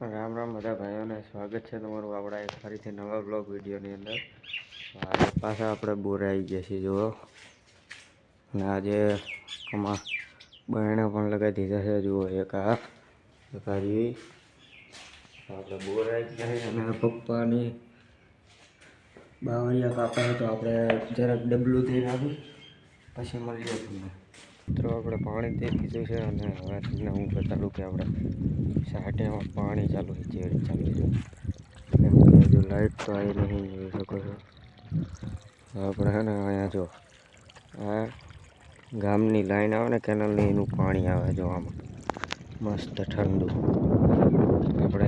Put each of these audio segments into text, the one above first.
રામ રામ બધા ભાઈઓને સ્વાગત છે તમારું આપણા એક ફરીથી નવા બ્લોગ વિડીયોની અંદર. આજે પાછા આપણે બોર આવી ગયા છીએ, જુઓ. અને આજે આમાં બહેણે પણ લગાવી દીધા છે, જુઓ, એક આ, એક આપણે બોર આવી ગયા અને પપ્પાની બાવળિયા કાપા તો આપણે જરાક ડબલું થઈ નાખું પછી મળીએ તમને. મિત્રો, આપણે પાણી દઈ દીધું છે અને હવે હું બતાડું કે આપણે સાટેમાં પાણી ચાલુ છે ચેડ ચાલુ છે. એમ હજુ લાઈટ તો આવી નહીં, જોઈ શકો છો. આપણે છે ને અહીંયા જો, આ ગામની લાઈન આવે ને કેનલની એનું પાણી આવે જો આમાં મસ્ત ઠંડુ. આપણે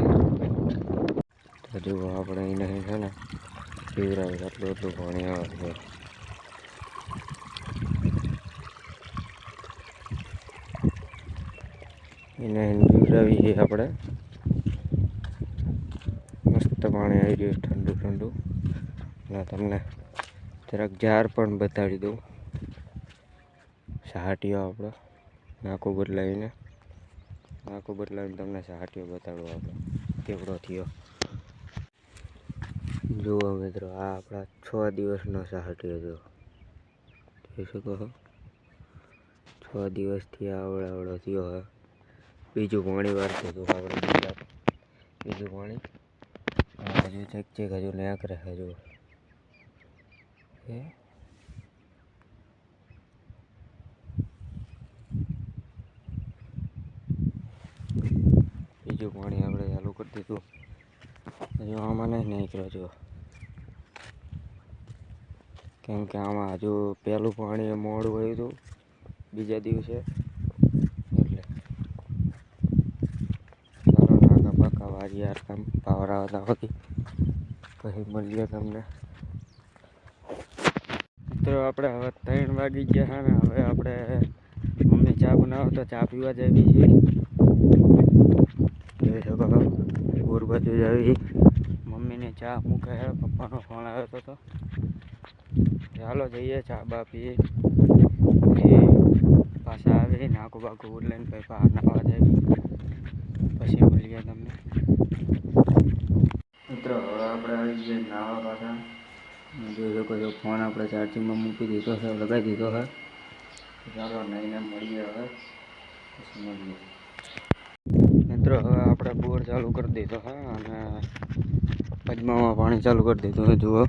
તો આપણે આપણે એને છે ને પીવરાવે આટલું એટલું પાણી આવે છે. એને પીવડાવીએ આપણે. મસ્ત પાણી આવી રહ્યું ઠંડુ ઠંડુ. અને તમને જરાક જાર પણ બતાડી દઉં. સહાટીઓ આપણો, નાકો બદલાવીને. નાકો બદલાવીને તમને સહાટીઓ બતાડું આપણે. કેવડો થયો. જુઓ મિત્રો, આ આપણા છ દિવસનો સહાટીઓ જો જોઈ શકો છો? છ દિવસથી આવડો આવડો થયો હોય બીજું પાણી વાળતું હતું આપણે બીજું પાણી? હજુ ચેક ચેક હજુ નાક રહે હજુ એ બીજું પાણી આપણે ચાલુ કરી દીધું. હજુ આમાં નહીં નીકળ્યો જો કેમ કે આમાં હજુ પહેલું પાણી મોડું હોય હતું, બીજા દિવસે એટલે ચાલો વારી કામ પાવર આવતા હોતી પછી મળીએ તમને? મિત્રો, આપણે હવે ત્રણ વાગી ગયા છે ને, હવે આપણે મમ્મી ચા બનાવો તો ચા પીવા જઈએ શકો છો પૂર બાજુ જવી મમ્મીને ચા મૂકે પપ્પાનો ફોન આવ્યો હતો તો. ચાલો જઈએ ચા બા પીએ. પછી પાછા આવી નાકું બાકું ઉડલાઈને પછી બહાર નાવા જાય પછી મળીએ તમને. મિત્રો, હવે આપણે આવી ગયા નાવા પાછા. જોઈ શકો છો, ફોન આપણે ચાર્જિંગમાં મૂકી દીધો છે, લગાવી દીધો છે. ચાલો નહીં મળીએ હવે. પછી મળીએ મિત્રો, હવે આપણે બોર ચાલુ કરી દીધો છે અને અજમામાં પાણી ચાલુ કરી દીધું છે, જુઓ.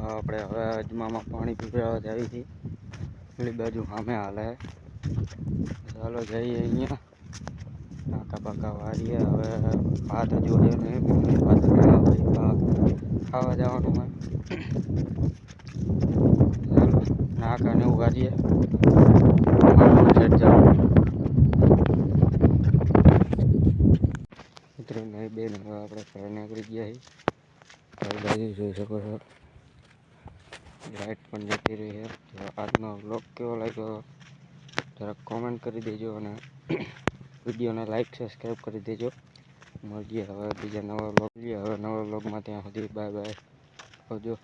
આપણે હવે અજમામાં પાણી પીવડાવવા જાવી છીએ. પેલી બાજુ સામે હાલે. ચાલો, જઈએ અહીંયા. નાકા બાકા વારીએ હવે ભાત હજુ આવ્યો નહીં મમ્મી ભાત બનાવવા પછી ભાત ખાવા જવાનું હોય ચાલો નાકા ને ઉગાડીએ સેટ જવાનું મિત્રો નહીં બેન હવે આપણે ઘર નીકળી ગયા છીએ ઘર બાજુ જોઈ શકો છો લાઇટ પણ જતી રહી છે તો આજનો વ્લોગ કેવો લાગ્યો જરાક કોમેન્ટ કરી દેજો અને વિડીયોને લાઈક સબસ્ક્રાઈબ કરી દેજો. મળીએ હવે બીજા નવા વ્લોગ લઈએ હવે નવા વ્લોગમાં ત્યાં સુધી. Bye bye. આવજો.